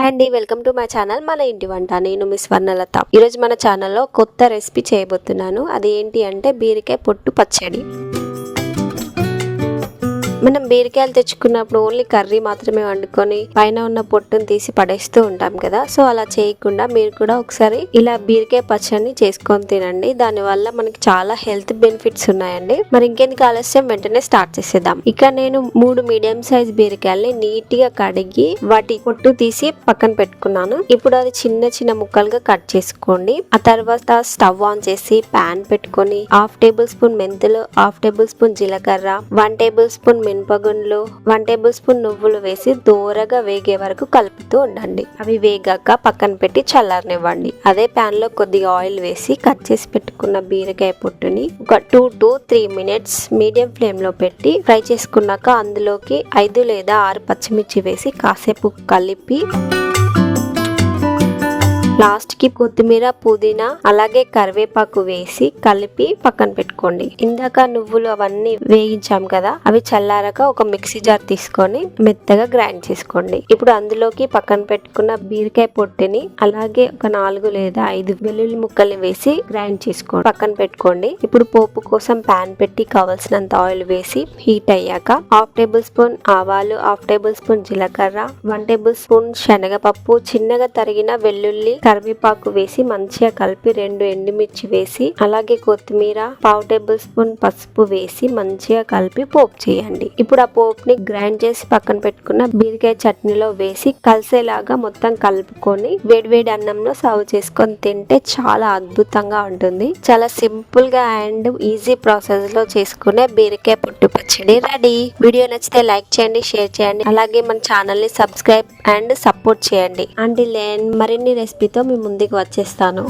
Hi అండి welcome to my channel మన ఇంటి వంట. నేను మిస్ వర్ణలత. ఈరోజు మన ఛానల్లో కొత్త రెసిపీ చేయబోతున్నాను. అది ఏంటి అంటే బీరికాయ పొట్టు పచ్చడి. మనం బీరకాయలు తెచ్చుకున్నప్పుడు ఓన్లీ కర్రీ మాత్రమే వండుకొని పైన ఉన్న పొట్టును తీసి పడేస్తూ ఉంటాం కదా. సో అలా చేయకుండా మీరు కూడా ఒకసారి ఇలా బీరకాయ పచ్చడిని చేసుకొని తినండి. దాని వల్ల మనకి చాలా హెల్త్ బెనిఫిట్స్ ఉన్నాయండి. మరి ఇంకెందుకు ఆలస్యం? వెంటనే స్టార్ట్ చేసేద్దాం. ఇక నేను మూడు మీడియం సైజ్ బీరకాయల్ని నీట్గా కడిగి వాటి పొట్టు తీసి పక్కన పెట్టుకున్నాను. ఇప్పుడు అది చిన్న చిన్న ముక్కలుగా కట్ చేసుకోండి. ఆ తర్వాత స్టవ్ ఆన్ చేసి పాన్ పెట్టుకొని హాఫ్ టేబుల్ స్పూన్ మెంతులు హాఫ్ టేబుల్ స్పూన్ జీలకర్ర వన్ టేబుల్ స్పూన్ మినపగుండ్లు వన్ టేబుల్ స్పూన్ నువ్వులు వేసి దూరగా వేగే వరకు కలుపుతూ ఉండండి. అవి వేగాక పక్కన పెట్టి చల్లారనివ్వండి. అదే పాన్లో కొద్దిగా ఆయిల్ వేసి కట్ చేసి పెట్టుకున్న బీరకాయ పొట్టుని ఒక two to three minutes medium ఫ్లేమ్లో పెట్టి ఫ్రై చేసుకున్నాక అందులోకి ఐదు లేదా ఆరు పచ్చిమిర్చి వేసి కాసేపు కలిపి లాస్ట్కి కొత్తిమీర పుదీనా అలాగే కరివేపాకు వేసి కలిపి పక్కన పెట్టుకోండి. ఇందాక నువ్వులు అవన్నీ వేయించాం కదా అవి చల్లారక ఒక మిక్సీ జార్ తీసుకొని మెత్తగా గ్రైండ్ చేసుకోండి. ఇప్పుడు అందులోకి పక్కన పెట్టుకున్న బీరకాయ పొట్టిని అలాగే ఒక నాలుగు లేదా ఐదు వెల్లుల్లి ముక్కల్ని వేసి గ్రైండ్ చేసుకోండి. పక్కన పెట్టుకోండి. ఇప్పుడు పోపు కోసం పాన్ పెట్టి కావలసినంత ఆయిల్ వేసి హీట్ అయ్యాక హాఫ్ టేబుల్ స్పూన్ ఆవాలు హాఫ్ టేబుల్ స్పూన్ జీలకర్ర వన్ టేబుల్ స్పూన్ శనగపప్పు చిన్నగా తరిగిన వెల్లుల్లి కరివేపాకు వేసి మంచిగా కలిపి రెండు ఎండుమిర్చి వేసి అలాగే కొత్తిమీర పావు టేబుల్ స్పూన్ పసుపు వేసి మంచిగా కలిపి పోపు చేయండి. ఇప్పుడు ఆ పోపుని గ్రైండ్ చేసి పక్కన పెట్టుకున్న బీరకాయ చట్నీలో వేసి కలిసేలాగా మొత్తం కలుపుకొని వేడివేడి అన్నంలో సర్వ్ చేసుకొని తింటే చాలా అద్భుతంగా ఉంటుంది. చాలా సింపుల్గా అండ్ ఈజీ ప్రాసెస్లో చేసుకునే బీరకాయ పుట్టు పచ్చడి రెడీ. వీడియో నచ్చితే లైక్ చేయండి షేర్ చేయండి. అలాగే మన ఛానల్ని సబ్స్క్రైబ్ అండ్ సపోర్ట్ చేయండి. అండ్ లేన్ మరిన్ని రెసిపీతో మీ ముందుకు వచ్చేస్తాను.